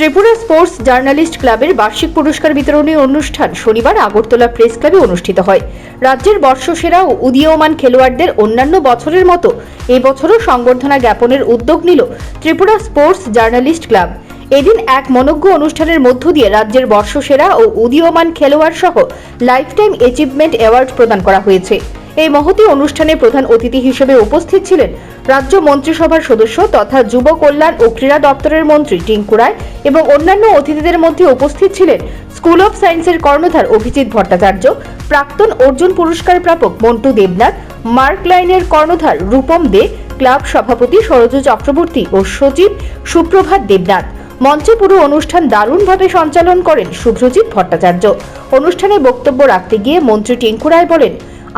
Tripura sports journalist ক্লাবের বার্ষিক পুরস্কার বিতরণী অনুষ্ঠান শনিবার আগরতলা প্রেস ক্লাবে অনুষ্ঠিত হয়। রাজ্যের বর্ষসেরা ও উদীয়মান খেলোয়াড়দের অন্যান্য বছরের মতো এবছরও সংবর্ধনা জ্ঞাপনের উদ্যোগ নিল ত্রিপুরা স্পোর্টস জার্নালিস্ট ক্লাব। এদিন এক মনজ্ঞ অনুষ্ঠানের মধ্য দিয়ে রাজ্যের বর্ষসেরা ও উদীয়মান খেলোয়াড় সহ লাইফটাইম অ্যাচিভমেন্ট অ্যাওয়ার্ড প্রদান করা হয়েছে। এই মহতী অনুষ্ঠানে প্রধান অতিথি হিসেবে উপস্থিত ছিলেন রাজ্য মন্ত্রিসভার সদস্য তথা যুব কল্যাণ ও ক্রীড়া দপ্তরের মন্ত্রী টিঙ্কু রায় এবং অন্যান্য অতিথিদের মধ্যে উপস্থিত ছিলেন স্কুল অফ সায়েন্সের কর্ণধার অভিজিৎ ভট্টাচার্য, প্রাক্তন অর্জুন পুরস্কার প্রাপক মন্টু দেবনাথ, মার্ক লাইনের কর্ণধার রূপম দে, ক্লাব সভাপতি সরোজ চক্রবর্তী ও সচিব সুপ্রভাত দেবনাথ। মঞ্চে পুরো অনুষ্ঠান দারুণভাবে সঞ্চালন করেন শুভ্রজিৎ ভট্টাচার্য। অনুষ্ঠানে বক্তব্য রাখতে গিয়ে মন্ত্রী টিঙ্কু রায় বলেন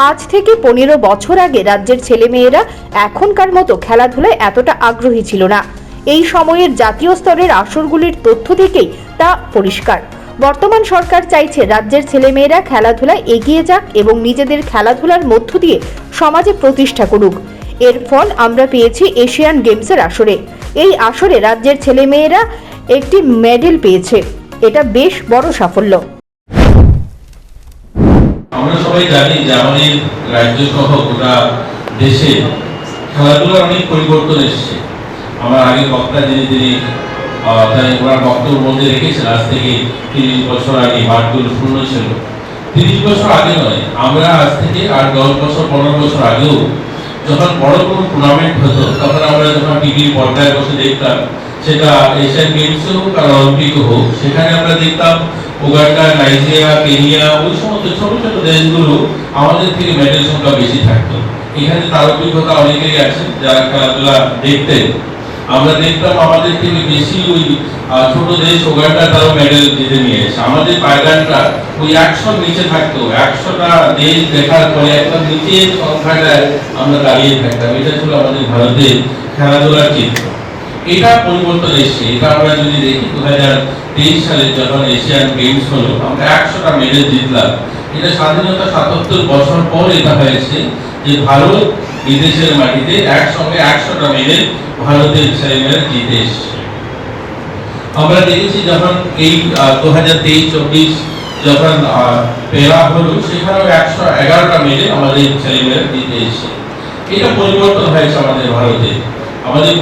আজ থেকে পনেরো বছর আগে রাজ্যের ছেলেমেয়েরা এখনকার মতো খেলাধুলায় এতটা আগ্রহী ছিল না। এই সময়ের জাতীয় স্তরের আসরগুলির তথ্য থেকেই তা পরিষ্কার। বর্তমান সরকার চাইছে রাজ্যের ছেলেমেয়েরা খেলাধুলায় এগিয়ে যাক এবং নিজেদের খেলাধুলার মধ্য দিয়ে সমাজে প্রতিষ্ঠা করুক। এর ফল আমরা পেয়েছি এশিয়ান গেমসের আসরে। এই আসরে রাজ্যের ছেলেমেয়েরা একটি মেডেল পেয়েছে। এটা বেশ বড় সাফল্য। সবাই জানি যে আমাদের রাজ্য সহ গোটা দেশে খেলাধুলার অনেক পরিবর্তন এসেছে। আমার আগে বক্তা যিনি, তিনি তাই ওনার বক্তব্য মধ্যে রেখেছেন, আজ থেকে তিরিশ বছর আগে মাঠগুলো শূন্য ছিল। তিরিশ বছর আগে নয়, আমরা আজ থেকে আর দশ বছর, পনেরো বছর আগেও যখন বড় কোনো টুর্নামেন্ট হতো, তখন আমরা যখন টিভির পর্দায় বসে দেখতাম, সেটা এশিয়ান গেমস হোক আর অলিম্পিক হোক, সেখানে আমরা দেখতাম উগান্ডা, নাইজেরিয়া, কেনিয়া, ওই সমস্ত ছোট ছোট দেশগুলো আমাদের থেকে মেডেল সংখ্যা বেশি থাকতো। এখানে তার অভিজ্ঞতা অনেকেই আছেন যারা খেলাধুলা দেখতেন আমরা দেখতাম আমাদের থেকে বেশি ওই ছোট দেশ উগান্ডা তারও মেডেল জিতে নিয়ে এসে। আমাদের পায়গানটা ওই একশোর নিচে থাকতো। একশোটা দেশ দেখার পরে একদম নিচের সংখ্যাটায় আমরা দাঁড়িয়ে থাকতাম। এটা ছিল আমাদের ভারতের খেলাধুলার চিত্র। এটা পরিবর্তন এসছে। এটা আমরা যদি দেখি দু হাজার তেইশ সালে যখন এশিয়ান গেমস হলো, আমরা একশোটা মেডেল জিতলাম। এটা স্বাধীনতা সাতাত্তর বছর পর এটা হয়েছে যে ভারত বিদেশের মাটিতে একসঙ্গে একশোটা মেডেল ভারতের ছেলেমেয়েরা জিতে এসছে। আমরা দেখেছি যখন এই দু হাজার তেইশ, চব্বিশ যখন পেরা হলো, সেখানেও একশো এগারোটা মেডেল আমাদের ছেলেমেয়েরা জিতে এসছে। এটা পরিবর্তন হয়েছে আমাদের ভারতে। আমাদের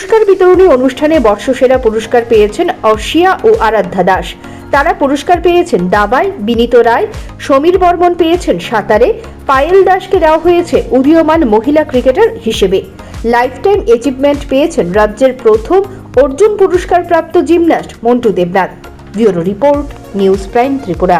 পুরস্কার বিতরণী অনুষ্ঠানে বর্ষসেরা পুরস্কার পেয়েছেন অর্ষিয়া ও আরাধ্যা দাস। তারা পুরস্কার পেয়েছেন দাবায় বিনীত রায়, সমীর বর্মন পেয়েছেন সাঁতারে, পায়েল দাসকে দেওয়া হয়েছে উদীয়মান মহিলা ক্রিকেটার হিসেবে। লাইফটাইম অ্যাচিভমেন্ট পেয়েছেন রাজ্যের প্রথম অর্জুন পুরস্কার প্রাপ্ত gymnast Montu Debnath. Bureau report, news prime Tripura.